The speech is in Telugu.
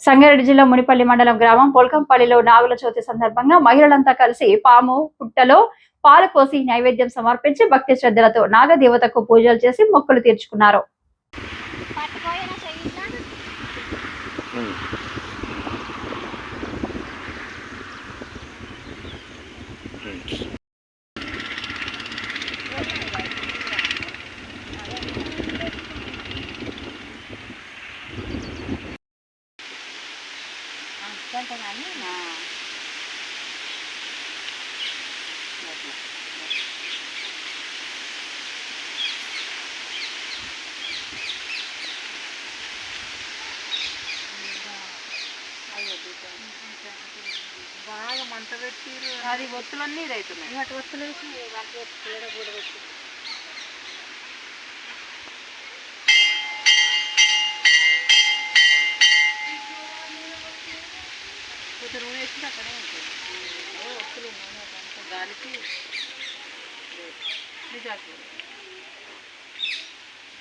సంగారెడ్డి జిల్లా మునిపల్లి మండలం గ్రామం పొల్కంపల్లిలో నాగుల చవితి సందర్భంగా మహిళలంతా కలిసి పాము పుట్టలో పాలు పోసి నైవేద్యం సమర్పించి భక్తి శ్రద్ధలతో నాగదేవతకు పూజలు చేసి మొక్కులు తీర్చుకున్నారు. పట్టుకోయిన చెయ్యిట్లా కొంతమంది బాగా మంట పెట్టిరు అది ఒత్తులన్నీ ఇదవుతున్నాయి వాటి వస్తువులు వేసి వాటి పెట్టి కొంచెం నూనె వేసి అక్కడే ఉంటుంది అదంతా గాలికి నిజాకు